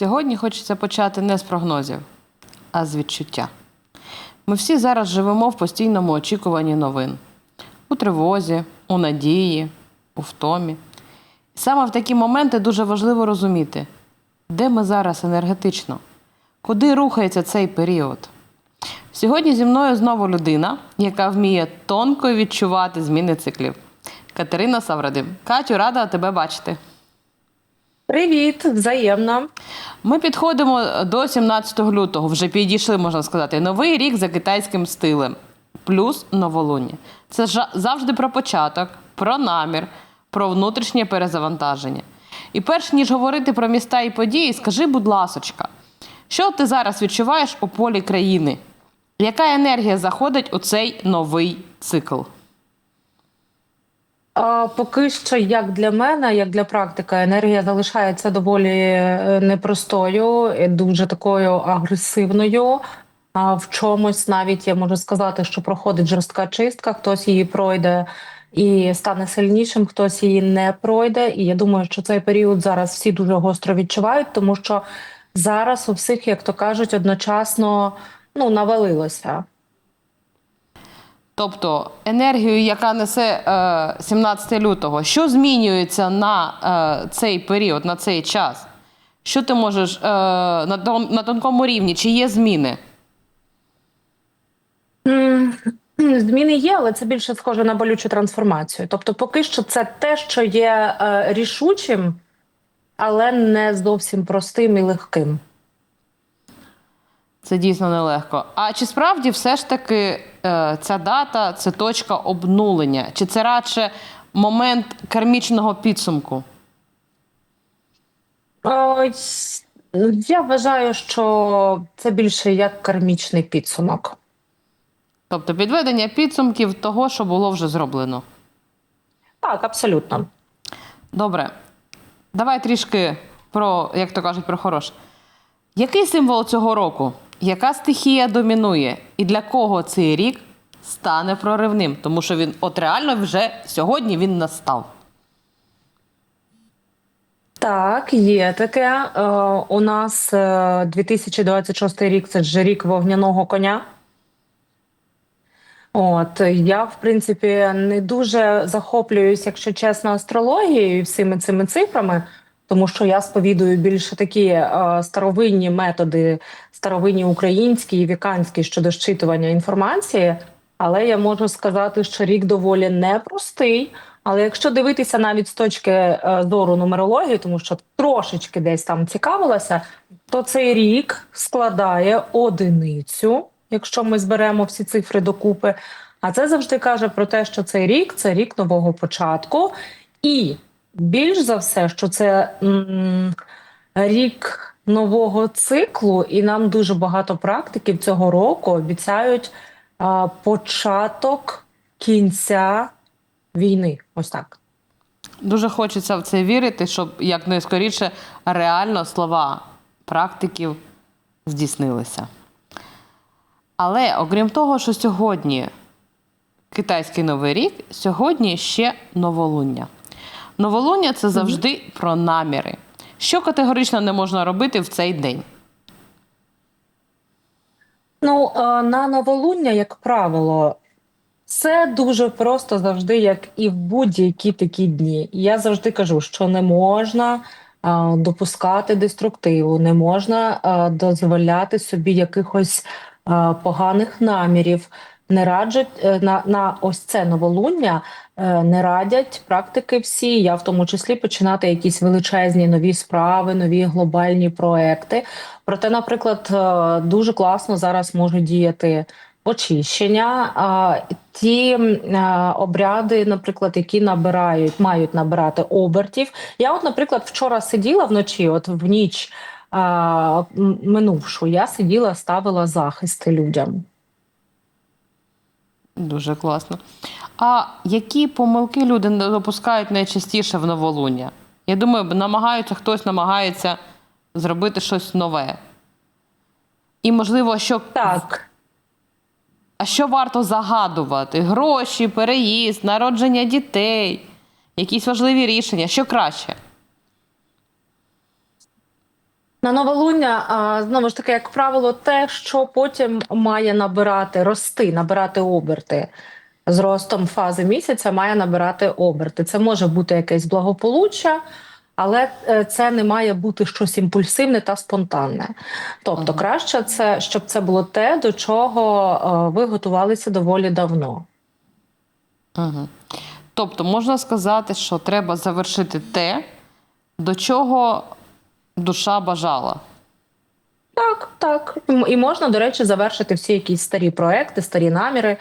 Сьогодні хочеться почати не з прогнозів, а з відчуття. Ми всі зараз живемо в постійному очікуванні новин у тривозі, у надії, у втомі. І саме в такі моменти дуже важливо розуміти, де ми зараз енергетично, куди рухається цей період. Сьогодні зі мною знову людина, яка вміє тонко відчувати зміни циклів. Катерина Саврадим. Катю, рада тебе бачити. Привіт, взаємно. Ми підходимо до 17 лютого, вже підійшли, можна сказати, новий рік за китайським стилем, плюс новолуння. Це жа- завжди про початок, про намір, про внутрішнє перезавантаження. І перш ніж говорити про міста і події, скажи, будь ласочка, що ти зараз відчуваєш у полі країни? Яка енергія заходить у цей новий цикл? Поки що, як для мене, як для практика, енергія залишається доволі е, непростою, дуже такою агресивною. А в чомусь навіть я можу сказати, що проходить жорстка чистка, хтось її пройде і стане сильнішим, хтось її не пройде. І я думаю, що цей період зараз всі дуже гостро відчувають, тому що зараз у всіх, як то кажуть, одночасно ну навалилося. Тобто енергію, яка несе е, 17 лютого, що змінюється на е, цей період, на цей час? Що ти можеш е, на, тонкому рівні? Чи є зміни? Зміни є, але це більше схоже на болючу трансформацію. Тобто, поки що це те, що є е, рішучим, але не зовсім простим і легким. Це дійсно нелегко. А чи справді все ж таки е, ця дата це точка обнулення? Чи це радше момент кармічного підсумку? Ой, я вважаю, що це більше як кармічний підсумок. Тобто підведення підсумків того, що було вже зроблено? Так, абсолютно. Добре, давай трішки про, як то кажуть, про хороше. Який символ цього року? Яка стихія домінує? І для кого цей рік стане проривним? Тому що він от реально вже сьогодні він настав. Так, є таке. Е, у нас е, 2026 рік це ж рік вогняного коня. От я, в принципі, не дуже захоплююсь, якщо чесно, астрологією і всіми цими цифрами, тому що я сповідую більше такі е, старовинні методи, старовинні українські і віканські щодо щитування інформації. Але я можу сказати, що рік доволі непростий. Але якщо дивитися навіть з точки е, зору нумерології, тому що трошечки десь там цікавилася, то цей рік складає одиницю, якщо ми зберемо всі цифри докупи. А це завжди каже про те, що цей рік це рік нового початку, і більш за все, що це м, рік нового циклу, і нам дуже багато практиків цього року обіцяють а, початок кінця війни. Ось так. Дуже хочеться в це вірити, щоб якнайскоріше реально слова практиків здійснилися. Але окрім того, що сьогодні китайський новий рік, сьогодні ще новолуння. Новолуння це завжди про наміри. Що категорично не можна робити в цей день? Ну, е, на новолуння, як правило, це дуже просто завжди, як і в будь-які такі дні. Я завжди кажу, що не можна е, допускати деструктиву, не можна е, дозволяти собі якихось поганих намірів. Не раджать е, на, на ось це новолуння, не радять практики всі, я в тому числі починати якісь величезні нові справи, нові глобальні проекти. Проте, наприклад, е, дуже класно зараз можуть діяти очищення. Ті е, обряди, наприклад, які набирають, мають набирати обертів. Я, от, наприклад, вчора сиділа вночі, от в ніч минувшу, я сиділа, ставила захисти людям. Дуже класно. А які помилки люди не допускають найчастіше в новолуння? Я думаю, намагаються, хтось намагається зробити щось нове. І, можливо, що, Так. а що варто загадувати? Гроші, переїзд, народження дітей, якісь важливі рішення. Що краще? На новолуння, знову ж таки, як правило, те, що потім має набирати, рости, набирати оберти. З ростом фази місяця має набирати оберти. Це може бути якесь благополуччя, але е, це не має бути щось імпульсивне та спонтанне. Тобто, краще це, щоб це було те, до чого е, ви готувалися доволі давно. Угу. Тобто можна сказати, що треба завершити те, до чого душа бажала. Так, так. І можна, до речі, завершити всі якісь старі проекти, старі наміри.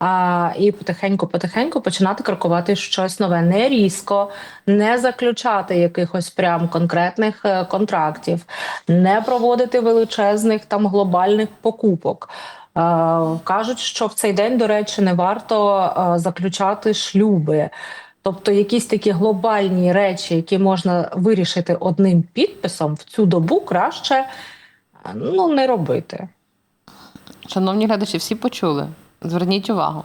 А, і потихеньку-потихеньку починати крокувати щось нове, не різко, не заключати якихось прям конкретних е, контрактів, не проводити величезних там глобальних покупок. Е, кажуть, що в цей день, до речі, не варто е, заключати шлюби. Тобто якісь такі глобальні речі, які можна вирішити одним підписом, в цю добу краще ну, не робити. Шановні глядачі, всі почули. Зверніть увагу.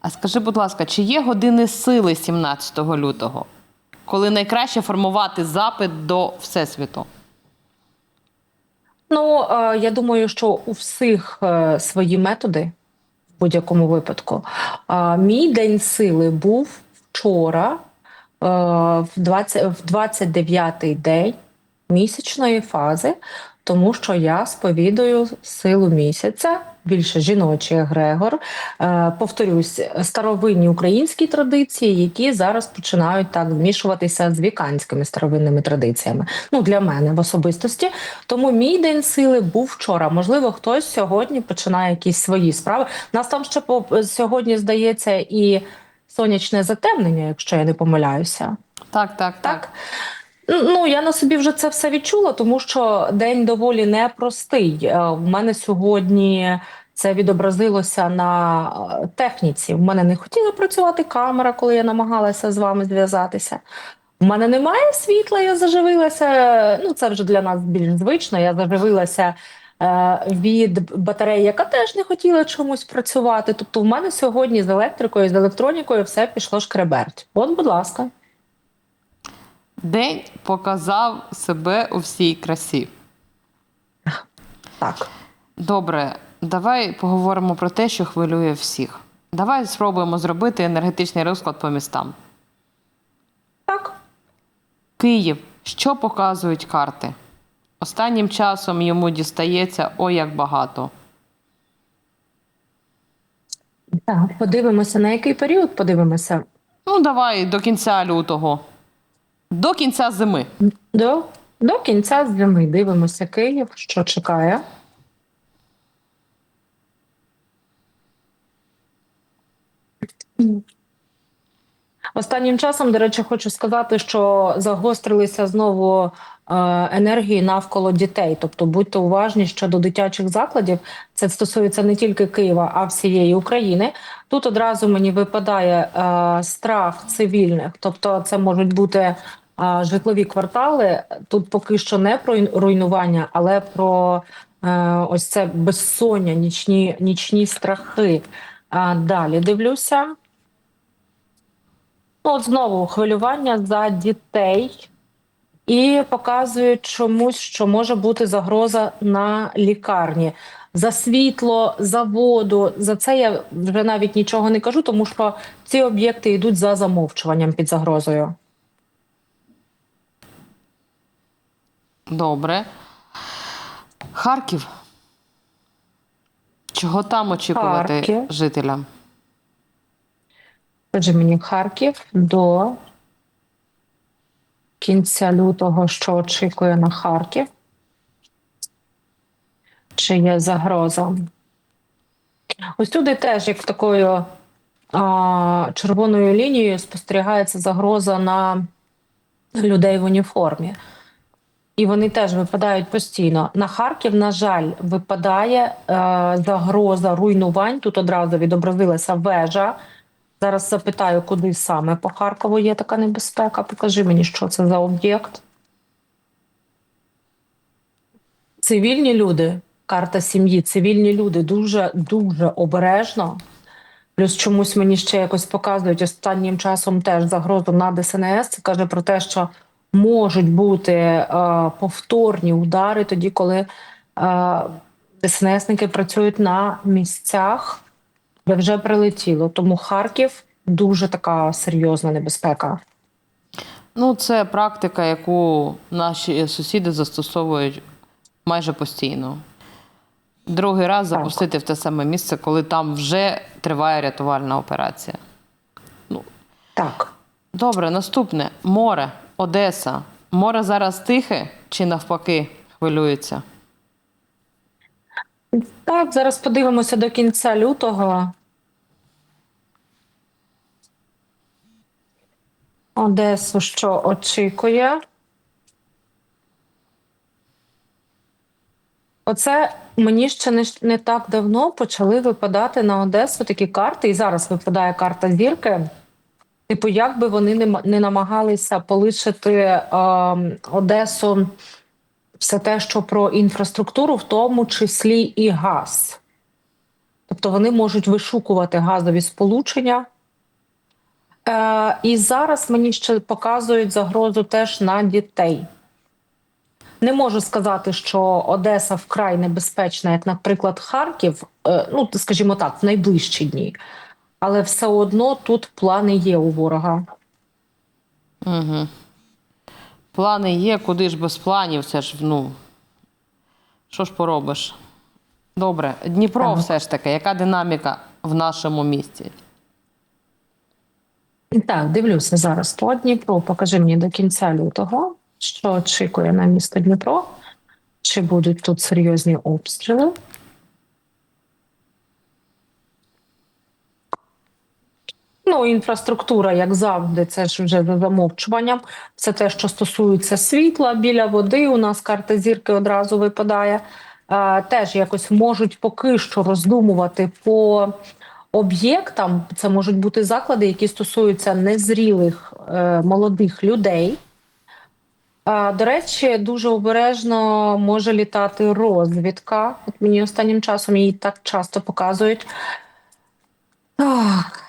А скажи, будь ласка, чи є години сили 17 лютого, коли найкраще формувати запит до Всесвіту? Ну, е, я думаю, що у всіх е, свої методи в будь-якому випадку. Е, Мій день сили був вчора, е, в 20 в 29-й день місячної фази, тому що я сповідую силу місяця, більше жіночий егрегор. Е, Повторюсь, старовинні українські традиції, які зараз починають так змішуватися з віканськими старовинними традиціями. Ну для мене в особистості. Тому мій день сили був вчора. Можливо, хтось сьогодні починає якісь свої справи. Нас там ще по сьогодні здається і сонячне затемнення, якщо я не помиляюся. Так, так, так. Так. Ну, я на собі вже це все відчула, тому що день доволі непростий. Е, В мене сьогодні це відобразилося на е, техніці. В мене не хотіла працювати камера, коли я намагалася з вами зв'язатися. У мене немає світла, я заживилася. Ну, це вже для нас більш звично. Я заживилася е, від батареї, яка теж не хотіла чомусь працювати. Тобто, в мене сьогодні з електрикою, з електронікою все пішло шкреберть. От, будь ласка. День показав себе у всій красі. Так. Добре, давай поговоримо про те, що хвилює всіх. Давай спробуємо зробити енергетичний розклад по містам. Так. Київ. Що показують карти? Останнім часом йому дістається ой як багато. Так, подивимося, на який період подивимося. Ну, давай до кінця лютого. До кінця зими. До, до кінця зими дивимося Київ, що чекає. Останнім часом, до речі, хочу сказати, що загострилися знову енергії навколо дітей. Тобто будьте уважні щодо дитячих закладів. Це стосується не тільки Києва, а всієї України. Тут одразу мені випадає е, страх цивільних, тобто це можуть бути а, житлові квартали. Тут поки що не про руйнування, але про е, ось це безсоння, нічні, нічні страхи. Далі дивлюся. Ну, от знову хвилювання за дітей і показують чомусь, що може бути загроза на лікарні. За світло, за воду. За це я вже навіть нічого не кажу, тому що ці об'єкти йдуть за замовчуванням під загрозою. Добре. Харків. Чого там очікувати Харків. жителям? Отже, мені Харків до кінця лютого, що очікує на Харків. Чи є загроза? Туди теж, як такою а, червоною лінією, спостерігається загроза на людей в уніформі. І вони теж випадають постійно. На Харків, на жаль, випадає е, загроза руйнувань. Тут одразу відобразилася вежа. Зараз запитаю, куди саме по Харкову є така небезпека. Покажи мені, що це за об'єкт. Цивільні люди, карта сім'ї, цивільні люди дуже дуже обережно. Плюс чомусь мені ще якось показують останнім часом теж загрозу на ДСНС. Це каже про те, що можуть бути е, повторні удари тоді, коли е, ДСНСники працюють на місцях, вже прилетіло. Тому Харків дуже така серйозна небезпека. Ну, це практика, яку наші сусіди застосовують майже постійно. Другий раз Так. запустити в те саме місце, коли там вже триває рятувальна операція. Так. Добре, наступне море, Одеса. Море зараз тихе чи навпаки хвилюється? Так, зараз подивимося до кінця лютого. Одесу що очікує? Оце мені ще не, не так давно почали випадати на Одесу такі карти, і зараз випадає карта зірки. Типу, як би вони не, не намагалися полишити е, Одесу все те, що про інфраструктуру, в тому числі і газ. Тобто вони можуть вишукувати газові сполучення. Е, і зараз мені ще показують загрозу теж на дітей. Не можу сказати, що Одеса вкрай небезпечна, як, наприклад, Харків, е, ну, скажімо так, в найближчі дні. Але все одно тут плани є у ворога. Угу. Плани є, куди ж без планів, це ж, ну. Що ж поробиш? Добре, Дніпро Так. все ж таки, яка динаміка в нашому місті? Так, дивлюся зараз по Дніпру. Покажи мені до кінця лютого, що очікує на місто Дніпро. Чи будуть тут серйозні обстріли? Ну, інфраструктура, як завжди, це ж вже за замовчуванням. Це те, що стосується світла біля води. У нас карта зірки одразу випадає. Теж якось можуть поки що роздумувати по об'єктам. Це можуть бути заклади, які стосуються незрілих е, молодих людей. Е, до речі, дуже обережно може літати розвідка. От мені останнім часом її так часто показують. Так.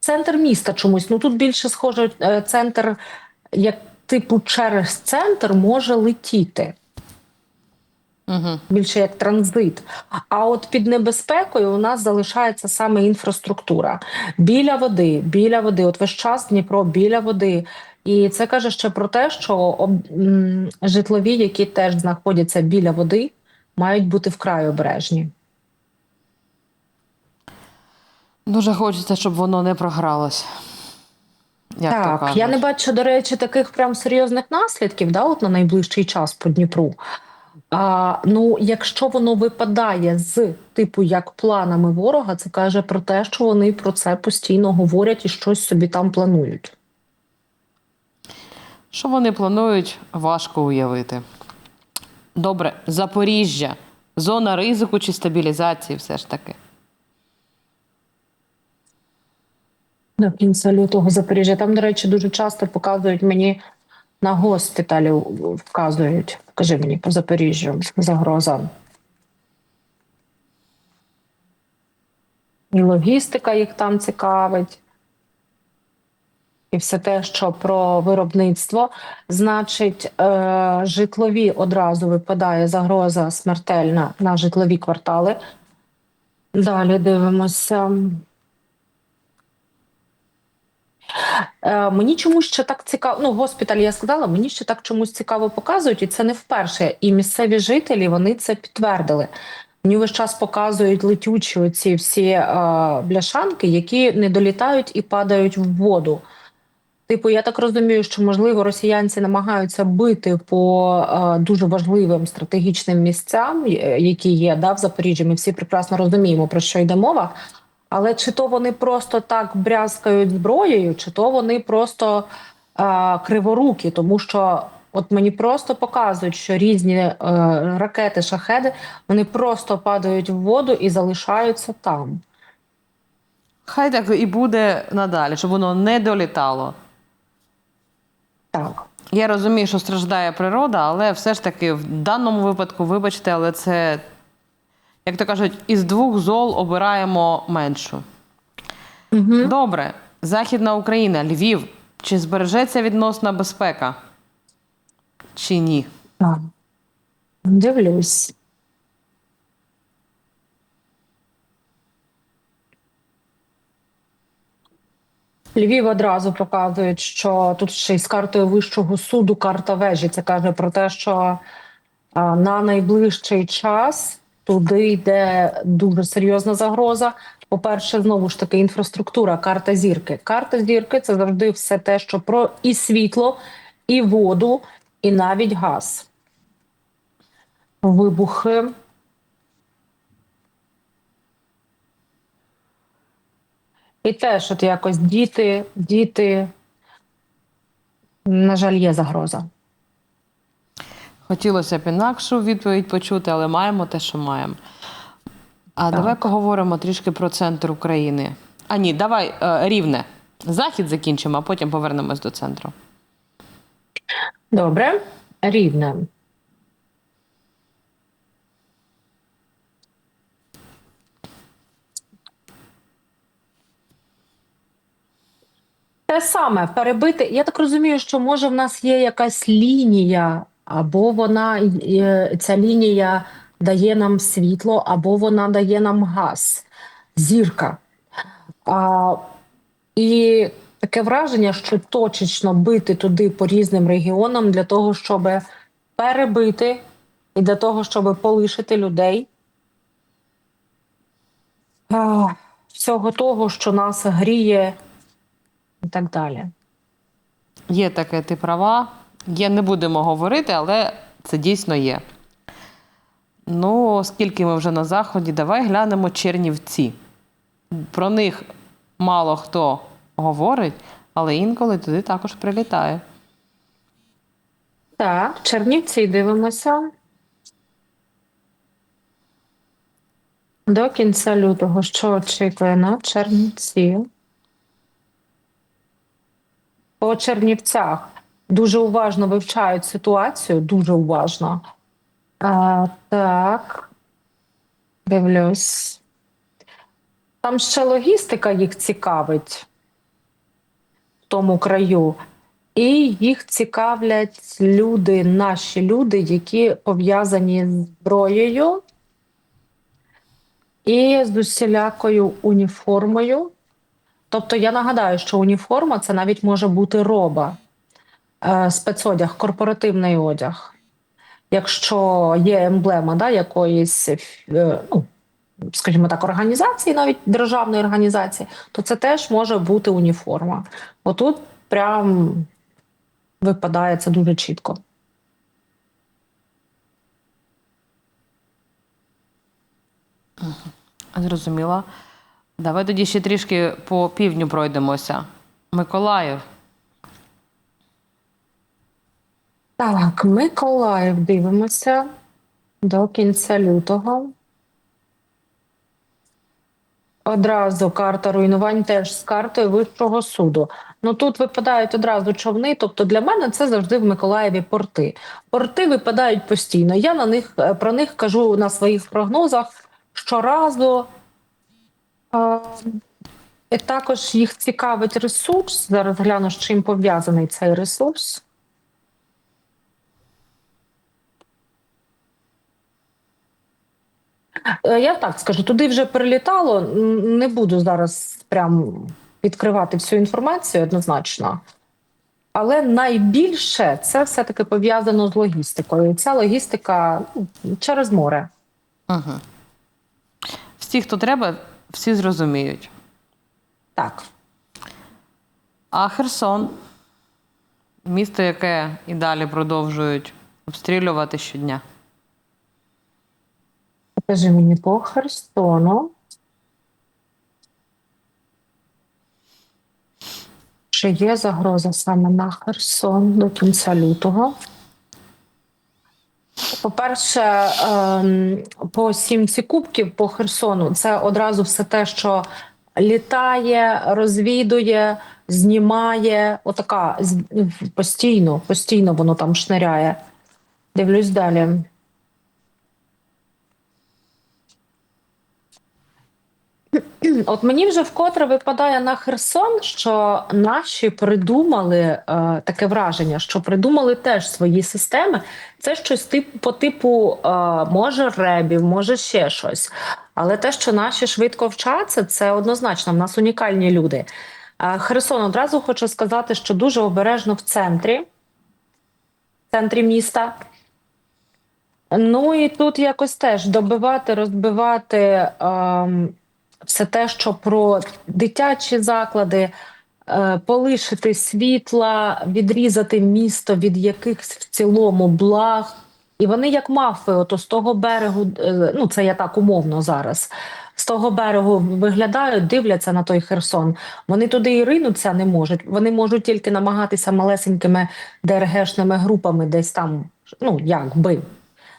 Центр міста чомусь. Ну тут більше схоже, е, центр, як типу, через центр може летіти. Угу. більше як транзит. А от під небезпекою у нас залишається саме інфраструктура біля води, біля води. От весь час Дніпро біля води. І це каже ще про те, що об- житлові, які теж знаходяться біля води, мають бути вкрай обережні. Дуже хочеться, щоб воно не програлось. Як так, я не бачу, до речі, таких прям серйозних наслідків да, от на найближчий час по Дніпру. А, ну, якщо воно випадає з типу як планами ворога, це каже про те, що вони про це постійно говорять і щось собі там планують. Що вони планують, важко уявити. Добре, Запоріжжя. Зона ризику чи стабілізації все ж таки. До кінця лютого Запоріжжя. Там, до речі, дуже часто показують мені на госпіталі, вказують. Кажи мені по Запоріжжю загроза. І логістика їх там цікавить. І все те, що про виробництво, значить, е, житлові одразу випадає загроза смертельна на житлові квартали. Далі дивимося. Е, мені чомусь ще так цікаво. Ну, госпіталь я сказала, мені ще так чомусь цікаво показують, і це не вперше. І місцеві жителі вони це підтвердили. Мені весь час показують летючі оці всі е, бляшанки, які не долітають і падають в воду. Типу, я так розумію, що можливо росіянці намагаються бити по е, дуже важливим стратегічним місцям, е, які є да, в Запоріжжі. Ми всі прекрасно розуміємо, про що йде мова. Але чи то вони просто так брязкають зброєю, чи то вони просто е, криворукі, тому що от мені просто показують, що різні е, ракети, шахеди вони просто падають в воду і залишаються там. Хай так і буде надалі, щоб воно не долітало. Так. Я розумію, що страждає природа, але все ж таки в даному випадку, вибачте, але це, як то кажуть, із двох зол обираємо меншу. Угу. Добре, Західна Україна, Львів. Чи збережеться відносна безпека? Чи ні? Так. Дивлюсь. Львів одразу показують, що тут ще й з картою Вищого суду карта вежі. Це каже про те, що на найближчий час туди йде дуже серйозна загроза. По-перше, знову ж таки, інфраструктура, карта зірки. Карта зірки це завжди все те, що про і світло, і воду, і навіть газ. Вибухи. І теж от якось діти, діти. На жаль, є загроза. Хотілося б інакшу відповідь почути, але маємо те, що маємо. А давай поговоримо трішки про центр України. А ні, давай е, рівне. Захід закінчимо, а потім повернемось до центру. Добре, рівне. Те саме перебити. Я так розумію, що може в нас є якась лінія, або вона е, ця лінія дає нам світло, або вона дає нам газ, зірка. А, і таке враження, що точечно бити туди по різним регіонам для того, щоб перебити і для того, щоб полишити людей. А, всього того, що нас гріє, і так далі. Є таке, ти права. Є, не будемо говорити, але це дійсно є. Ну, оскільки ми вже на заході, давай глянемо Чернівці. Про них мало хто говорить, але інколи туди також прилітає. Так, Чернівці дивимося. До кінця лютого, що очікує на Чернівці? По Чернівцях дуже уважно вивчають ситуацію, дуже уважно. А, так, дивлюсь. Там ще логістика їх цікавить в тому краю. І їх цікавлять люди, наші люди, які пов'язані з зброєю і з усілякою уніформою. Тобто я нагадаю, що уніформа це навіть може бути роба, спецодяг, корпоративний одяг. Якщо є емблема да, якоїсь, е, ну, скажімо так, організації, навіть державної організації, то це теж може бути уніформа. Отут прям випадає це дуже чітко. Зрозуміла. Давай тоді ще трішки по півдню пройдемося. Миколаїв. Так, Миколаїв дивимося до кінця лютого. Одразу карта руйнувань теж з картою Вищого суду. Ну тут випадають одразу човни. Тобто для мене це завжди в Миколаєві порти. Порти випадають постійно. Я на них е, про них кажу на своїх прогнозах щоразу. І також їх цікавить ресурс. Зараз гляну, з чим пов'язаний цей ресурс. Я так скажу, туди вже прилітало. Не буду зараз прям відкривати всю інформацію однозначно. Але найбільше це все-таки пов'язано з логістикою. Ця логістика ну, через море. Угу. Всі, хто треба, всі зрозуміють. Так. А Херсон місто, яке і далі продовжують обстрілювати щодня. Покажи мені по Херсону. Чи є загроза саме на Херсон до кінця лютого? По-перше, ем, по сімці кубків по Херсону це одразу все те, що літає, розвідує, знімає. Отака постійно, постійно воно там шниряє. Дивлюсь далі. От мені вже вкотре випадає на Херсон, що наші придумали е, таке враження, що придумали теж свої системи. Це щось тип, по типу е, може ребів, може ще щось. Але те, що наші швидко вчаться, це однозначно. В нас унікальні люди. Е, Херсон одразу хочу сказати, що дуже обережно в центрі, в центрі міста. Ну і тут якось теж добивати, розбивати ем, все те, що про дитячі заклади, е, полишити світла, відрізати місто від якихось в цілому благ. І вони, як мафи, ото з того берегу, е, ну це я так умовно зараз. З того берегу виглядають, дивляться на той Херсон. Вони туди і ринуться не можуть. Вони можуть тільки намагатися малесенькими ДРГшними групами десь там, ну якби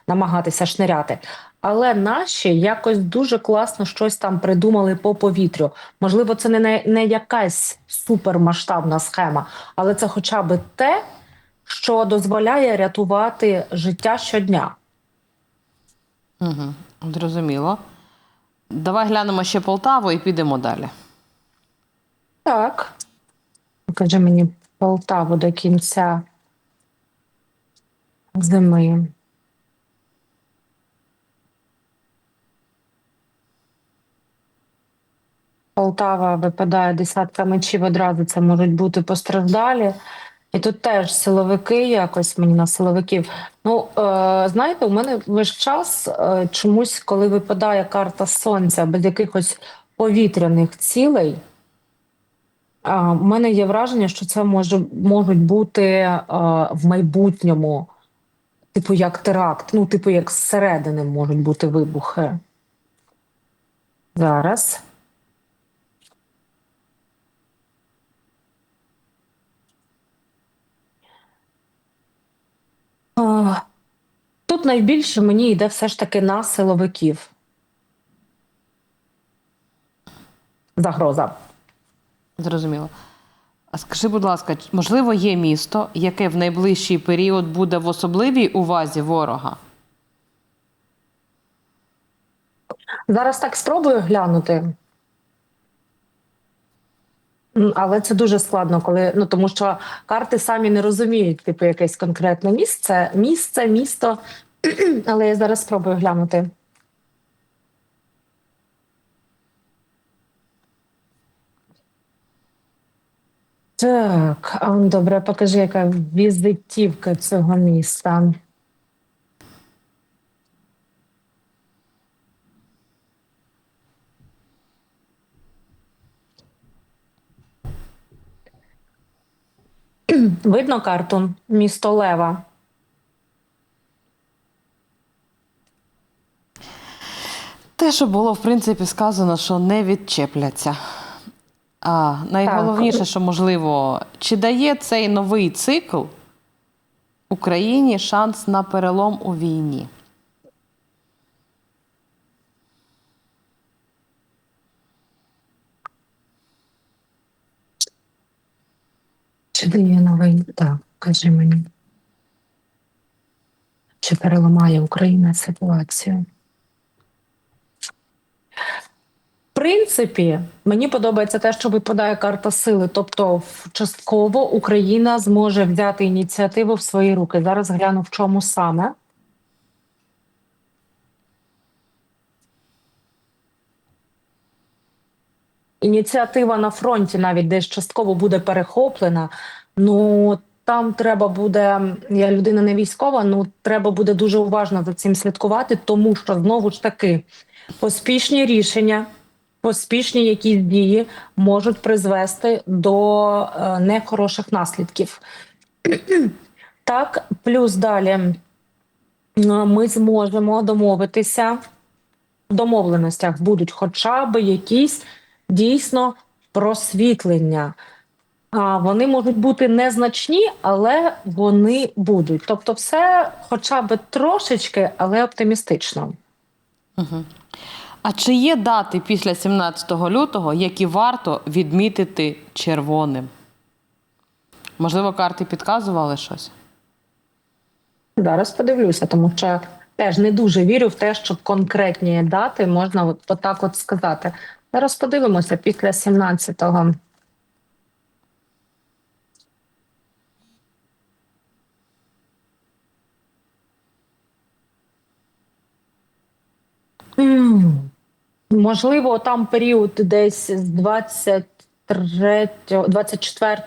намагатися шниряти. Але наші якось дуже класно щось там придумали по повітрю. Можливо, це не, не, якась супермасштабна схема, але це хоча б те, що дозволяє рятувати життя щодня. Угу. Зрозуміло. Давай глянемо ще Полтаву і підемо далі. Так. Покажи мені Полтаву до кінця зими. Полтава випадає десятка мечів одразу. Це можуть бути постраждалі. І тут теж силовики, якось мені на силовиків. Ну, е, знаєте, у мене весь час е, чомусь, коли випадає карта сонця без якихось повітряних цілей, а, У мене є враження, що це може можуть бути а, в майбутньому, типу як теракт, ну, типу, як зсередини можуть бути вибухи. Зараз. А, Тут найбільше мені йде все ж таки на силовиків. Загроза. Зрозуміло. А скажи, будь ласка, можливо, є місто, яке в найближчий період буде в особливій увазі ворога? Зараз так спробую глянути. Але це дуже складно, коли ну тому що карти самі не розуміють, типу, якесь конкретне місце, місце, місто. Але я зараз спробую глянути. Так, а добре, покажи, яка візитівка цього міста. Видно карту? Місто Лева. Те, що було, в принципі, сказано, що не відчепляться. А найголовніше, що можливо, чи дає цей новий цикл Україні шанс на перелом у війні? Чи дає новий? Так, кажи мені. Чи переламає Україна ситуацію? В принципі, мені подобається те, що випадає карта сили. Тобто, частково Україна зможе взяти ініціативу в свої руки. Зараз гляну, в чому саме. Ініціатива на фронті навіть десь частково буде перехоплена. Ну там треба буде. Я людина не військова. Ну треба буде дуже уважно за цим слідкувати, тому що знову ж таки поспішні рішення, поспішні якісь дії можуть призвести до е, нехороших наслідків. Так, плюс далі е, ми зможемо домовитися. В домовленостях будуть хоча б якісь дійсно просвітлення. А вони можуть бути незначні, але вони будуть. Тобто, все хоча б трошечки, але оптимістично. Угу. А чи є дати після 17 лютого, які варто відмітити червоним? Можливо, карти підказували щось? Зараз подивлюся, тому що теж не дуже вірю в те, що конкретні дати можна от, отак от сказати. Зараз подивимося після 17-го. М, Можливо, там період десь з 23, 24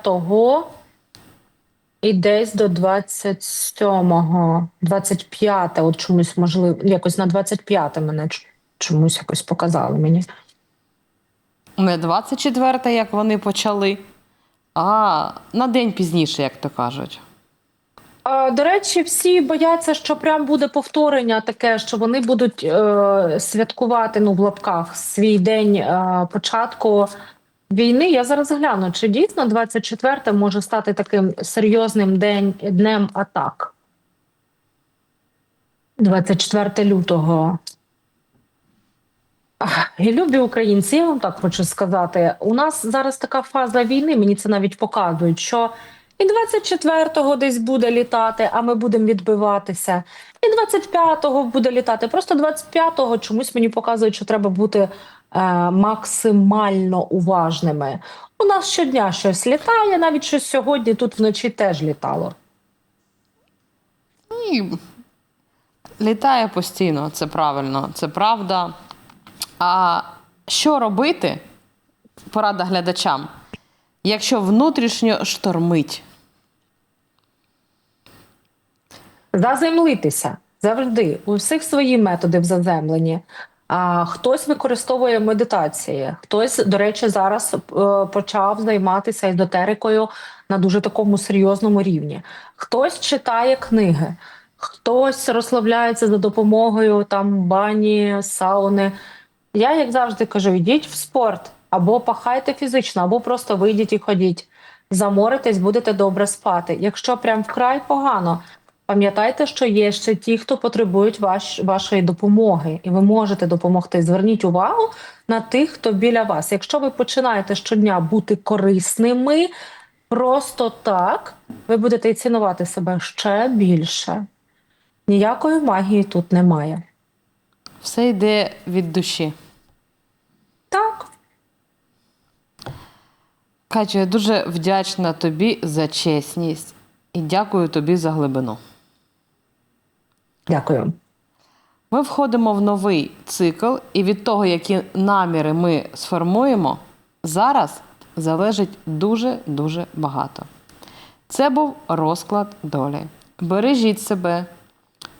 і десь до 27-го, 25 от чомусь можливо, якось на 25 мене чомусь якось показали мені. Не 24 як вони почали, а на день пізніше, як то кажуть. До речі, всі бояться, що прям буде повторення таке, що вони будуть е, святкувати ну в лапках свій день е, початку війни. Я зараз гляну, чи дійсно 24 може стати таким серйозним день днем атак. 24 лютого. Ах, І любі українці, я вам так хочу сказати. У нас зараз така фаза війни, мені це навіть показують, що і 24-го десь буде літати, а ми будемо відбиватися. І 25-го буде літати. Просто 25-го чомусь мені показують, що треба бути е, максимально уважними. У нас щодня щось літає, навіть щось сьогодні тут вночі теж літало. І літає постійно, це правильно, це правда. А що робити, порада глядачам, якщо внутрішньо штормить? Заземлитися завжди. У всіх свої методи в заземленні. А хтось використовує медитації, хтось, до речі, зараз е, почав займатися езотерикою на дуже такому серйозному рівні. Хтось читає книги, хтось розслабляється за допомогою там бані, сауни. Я, як завжди, кажу: йдіть в спорт або пахайте фізично, або просто вийдіть і ходіть. Заморитесь, будете добре спати. Якщо прям вкрай погано, пам'ятайте, що є ще ті, хто потребують ваш, вашої допомоги, і ви можете допомогти. Зверніть увагу на тих, хто біля вас. Якщо ви починаєте щодня бути корисними, просто так ви будете і цінувати себе ще більше. Ніякої магії тут немає. Все йде від душі. Так. Катю, я дуже вдячна тобі за чесність і дякую тобі за глибину. Дякую. Ми входимо в новий цикл, і від того, які наміри ми сформуємо, зараз залежить дуже-дуже багато. Це був розклад долі. Бережіть себе,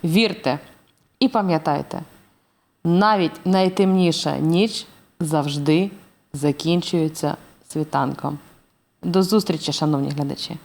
вірте і пам'ятайте, навіть найтемніша ніч завжди закінчується світанком. До зустрічі, шановні глядачі!